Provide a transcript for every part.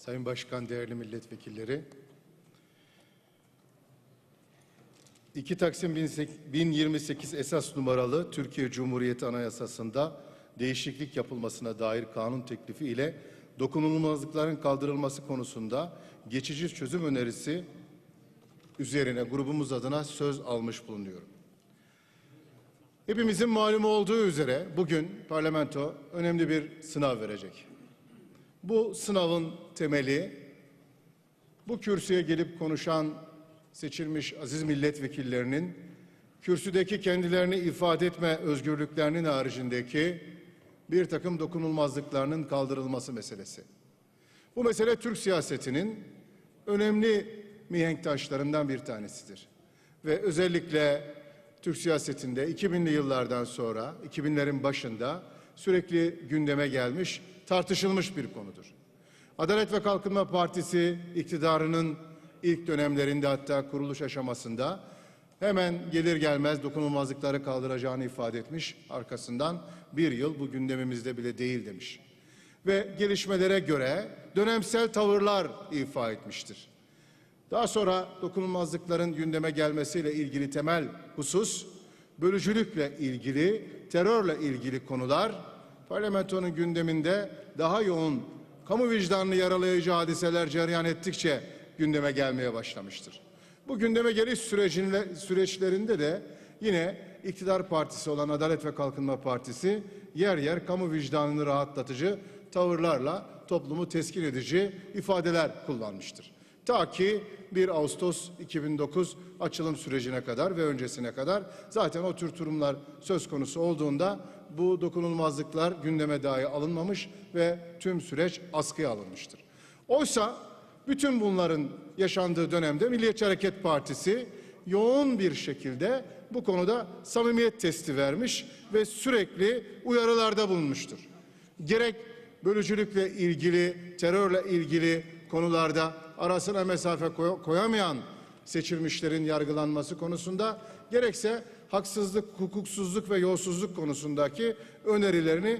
Sayın Başkan, değerli milletvekilleri. 2 Taksim 1028 esas numaralı Türkiye Cumhuriyeti Anayasası'nda değişiklik yapılmasına dair kanun teklifi ile dokunulmazlıkların kaldırılması konusunda geçici çözüm önerisi üzerine grubumuz adına söz almış bulunuyorum. Hepimizin malumu olduğu üzere bugün parlamento önemli bir sınav verecek. Bu sınavın temeli bu kürsüye gelip konuşan seçilmiş aziz milletvekillerinin kürsüdeki kendilerini ifade etme özgürlüklerinin haricindeki bir takım dokunulmazlıklarının kaldırılması meselesi. Bu mesele Türk siyasetinin önemli mihenk taşlarından bir tanesidir. Ve özellikle Türk siyasetinde 2000'li yıllardan sonra, 2000'lerin başında sürekli gündeme gelmiş, tartışılmış bir konudur. Adalet ve Kalkınma Partisi iktidarının ilk dönemlerinde hatta kuruluş aşamasında hemen gelir gelmez dokunulmazlıkları kaldıracağını ifade etmiş. Arkasından bir yıl bu gündemimizde bile değil demiş. Ve gelişmelere göre dönemsel tavırlar ifa etmiştir. Daha sonra dokunulmazlıkların gündeme gelmesiyle ilgili temel husus, bölücülükle ilgili, terörle ilgili konular parlamentonun gündeminde daha yoğun kamu vicdanını yaralayıcı hadiseler cereyan ettikçe gündeme gelmeye başlamıştır. Bu gündeme geliş sürecinde, süreçlerinde de yine iktidar partisi olan Adalet ve Kalkınma Partisi yer yer kamu vicdanını rahatlatıcı tavırlarla toplumu teskin edici ifadeler kullanmıştır. Ta ki 1 Ağustos 2009 açılım sürecine kadar ve öncesine kadar zaten o tür durumlar söz konusu olduğunda bu dokunulmazlıklar gündeme dahi alınmamış ve tüm süreç askıya alınmıştır. Oysa bütün bunların yaşandığı dönemde Milliyetçi Hareket Partisi yoğun bir şekilde bu konuda samimiyet testi vermiş ve sürekli uyarılarda bulunmuştur. Gerek bölücülükle ilgili, terörle ilgili konularda arasına mesafe koy- koyamayan seçilmişlerin yargılanması konusunda gerekse haksızlık, hukuksuzluk ve yolsuzluk konusundaki önerilerini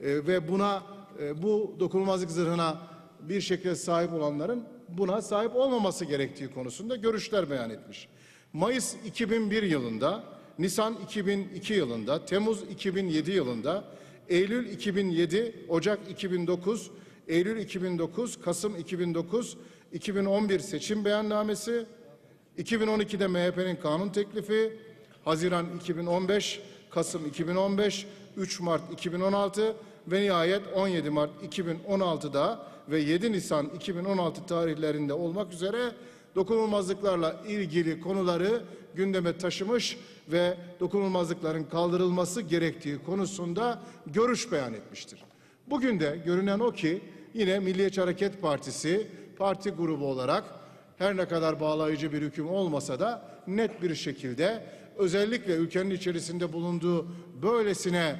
e, ve buna e, bu dokunulmazlık zırhına bir şekilde sahip olanların buna sahip olmaması gerektiği konusunda görüşler beyan etmiş. Mayıs 2001 yılında, Nisan 2002 yılında, Temmuz 2007 yılında, Eylül 2007, Ocak 2009, Eylül 2009, Kasım 2009, 2011 seçim beyannamesi, 2012'de MHP'nin kanun teklifi, Haziran 2015, Kasım 2015, 3 Mart 2016 ve nihayet 17 Mart 2016'da ve 7 Nisan 2016 tarihlerinde olmak üzere dokunulmazlıklarla ilgili konuları gündeme taşımış ve dokunulmazlıkların kaldırılması gerektiği konusunda görüş beyan etmiştir. Bugün de görünen o ki yine Milliyetçi Hareket Partisi parti grubu olarak her ne kadar bağlayıcı bir hüküm olmasa da net bir şekilde özellikle ülkenin içerisinde bulunduğu böylesine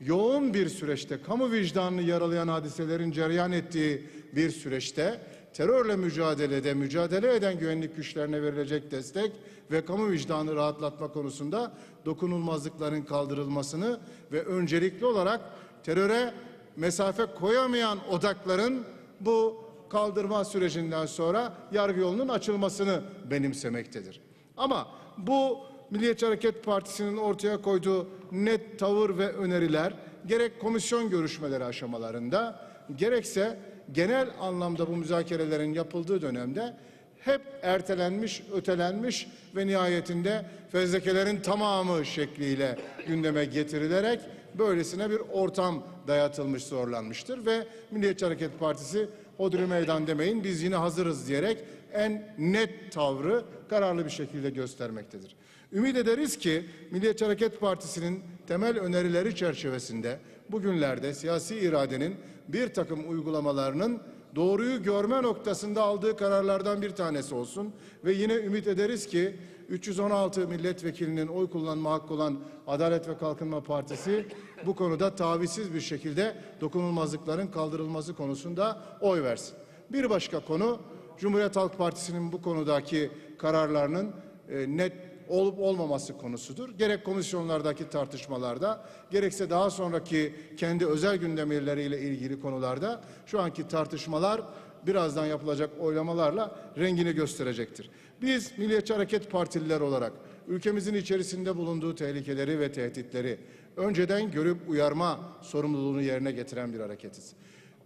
yoğun bir süreçte kamu vicdanını yaralayan hadiselerin cereyan ettiği bir süreçte terörle mücadelede mücadele eden güvenlik güçlerine verilecek destek ve kamu vicdanını rahatlatma konusunda dokunulmazlıkların kaldırılmasını ve öncelikli olarak teröre mesafe koyamayan odakların bu kaldırma sürecinden sonra yargı yolunun açılmasını benimsemektedir. Ama bu Milliyetçi Hareket Partisi'nin ortaya koyduğu net tavır ve öneriler gerek komisyon görüşmeleri aşamalarında gerekse genel anlamda bu müzakerelerin yapıldığı dönemde hep ertelenmiş, ötelenmiş ve nihayetinde fezlekelerin tamamı şekliyle gündeme getirilerek böylesine bir ortam dayatılmış, zorlanmıştır ve Milliyetçi Hareket Partisi hodri meydan demeyin biz yine hazırız diyerek en net tavrı kararlı bir şekilde göstermektedir. Ümit ederiz ki Milliyetçi Hareket Partisi'nin temel önerileri çerçevesinde bugünlerde siyasi iradenin bir takım uygulamalarının doğruyu görme noktasında aldığı kararlardan bir tanesi olsun ve yine ümit ederiz ki 316 milletvekilinin oy kullanma hakkı olan Adalet ve Kalkınma Partisi bu konuda tavizsiz bir şekilde dokunulmazlıkların kaldırılması konusunda oy versin. Bir başka konu Cumhuriyet Halk Partisi'nin bu konudaki kararlarının e, net olup olmaması konusudur. Gerek komisyonlardaki tartışmalarda gerekse daha sonraki kendi özel gündemleriyle ilgili konularda şu anki tartışmalar birazdan yapılacak oylamalarla rengini gösterecektir. Biz Milliyetçi Hareket Partililer olarak ülkemizin içerisinde bulunduğu tehlikeleri ve tehditleri önceden görüp uyarma sorumluluğunu yerine getiren bir hareketiz.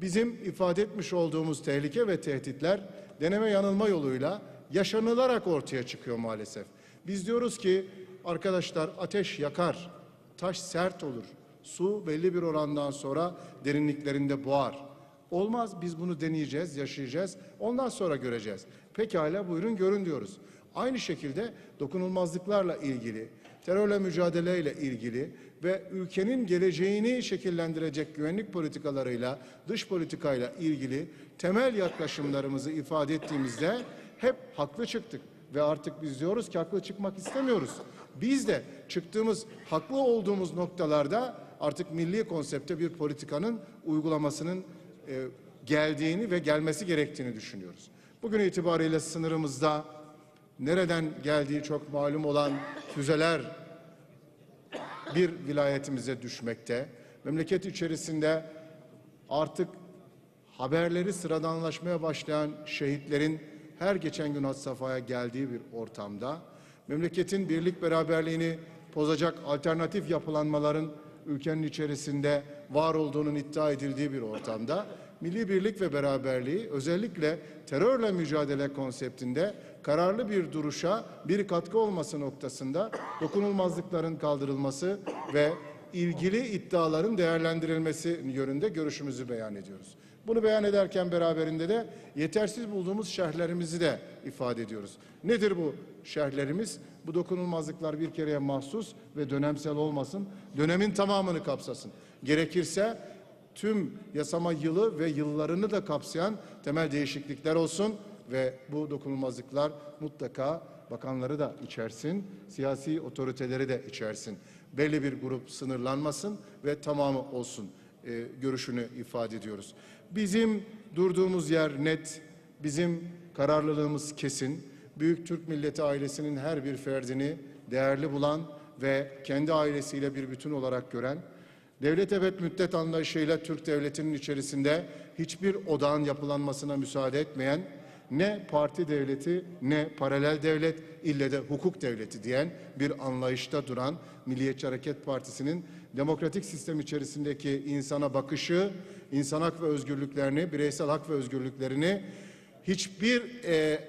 Bizim ifade etmiş olduğumuz tehlike ve tehditler deneme yanılma yoluyla yaşanılarak ortaya çıkıyor maalesef. Biz diyoruz ki arkadaşlar ateş yakar, taş sert olur, su belli bir orandan sonra derinliklerinde boğar. Olmaz biz bunu deneyeceğiz, yaşayacağız, ondan sonra göreceğiz. Pekala buyurun görün diyoruz. Aynı şekilde dokunulmazlıklarla ilgili, terörle mücadeleyle ilgili ve ülkenin geleceğini şekillendirecek güvenlik politikalarıyla, dış politikayla ilgili temel yaklaşımlarımızı ifade ettiğimizde hep haklı çıktık. Ve artık biz diyoruz ki haklı çıkmak istemiyoruz. Biz de çıktığımız, haklı olduğumuz noktalarda artık milli konsepte bir politikanın uygulamasının e, geldiğini ve gelmesi gerektiğini düşünüyoruz. Bugün itibariyle sınırımızda nereden geldiği çok malum olan füzeler bir vilayetimize düşmekte. Memleket içerisinde artık haberleri sıradanlaşmaya başlayan şehitlerin her geçen gün had safhaya geldiği bir ortamda memleketin birlik beraberliğini bozacak alternatif yapılanmaların ülkenin içerisinde var olduğunun iddia edildiği bir ortamda milli birlik ve beraberliği özellikle terörle mücadele konseptinde kararlı bir duruşa bir katkı olması noktasında dokunulmazlıkların kaldırılması ve ilgili iddiaların değerlendirilmesi yönünde görüşümüzü beyan ediyoruz. Bunu beyan ederken beraberinde de yetersiz bulduğumuz şerhlerimizi de ifade ediyoruz. Nedir bu şerhlerimiz? Bu dokunulmazlıklar bir kereye mahsus ve dönemsel olmasın, dönemin tamamını kapsasın. Gerekirse tüm yasama yılı ve yıllarını da kapsayan temel değişiklikler olsun ve bu dokunulmazlıklar mutlaka bakanları da içersin, siyasi otoriteleri de içersin. Belli bir grup sınırlanmasın ve tamamı olsun e, görüşünü ifade ediyoruz. Bizim durduğumuz yer net, bizim kararlılığımız kesin. Büyük Türk milleti ailesinin her bir ferdini değerli bulan ve kendi ailesiyle bir bütün olarak gören, devlet evet müddet anlayışıyla Türk devletinin içerisinde hiçbir odağın yapılanmasına müsaade etmeyen, ne parti devleti ne paralel devlet ille de hukuk devleti diyen bir anlayışta duran Milliyetçi Hareket Partisi'nin demokratik sistem içerisindeki insana bakışı, insan hak ve özgürlüklerini, bireysel hak ve özgürlüklerini hiçbir e,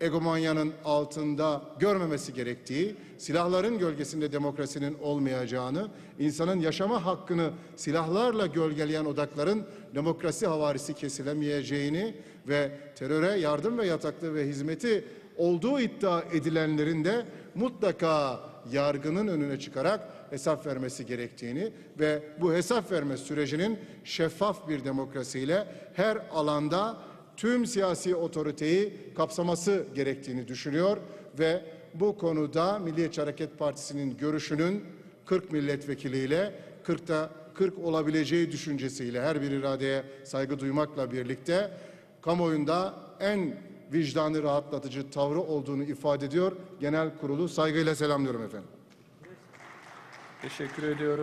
egomanyanın altında görmemesi gerektiği, silahların gölgesinde demokrasinin olmayacağını, insanın yaşama hakkını silahlarla gölgeleyen odakların demokrasi havarisi kesilemeyeceğini ve teröre yardım ve yataklığı ve hizmeti olduğu iddia edilenlerin de mutlaka yargının önüne çıkarak hesap vermesi gerektiğini ve bu hesap verme sürecinin şeffaf bir demokrasiyle her alanda tüm siyasi otoriteyi kapsaması gerektiğini düşünüyor ve bu konuda Milliyetçi Hareket Partisi'nin görüşünün 40 milletvekiliyle 40'ta 40 olabileceği düşüncesiyle her bir iradeye saygı duymakla birlikte kamuoyunda en vicdanı rahatlatıcı tavrı olduğunu ifade ediyor. Genel kurulu saygıyla selamlıyorum efendim. Teşekkür ediyorum.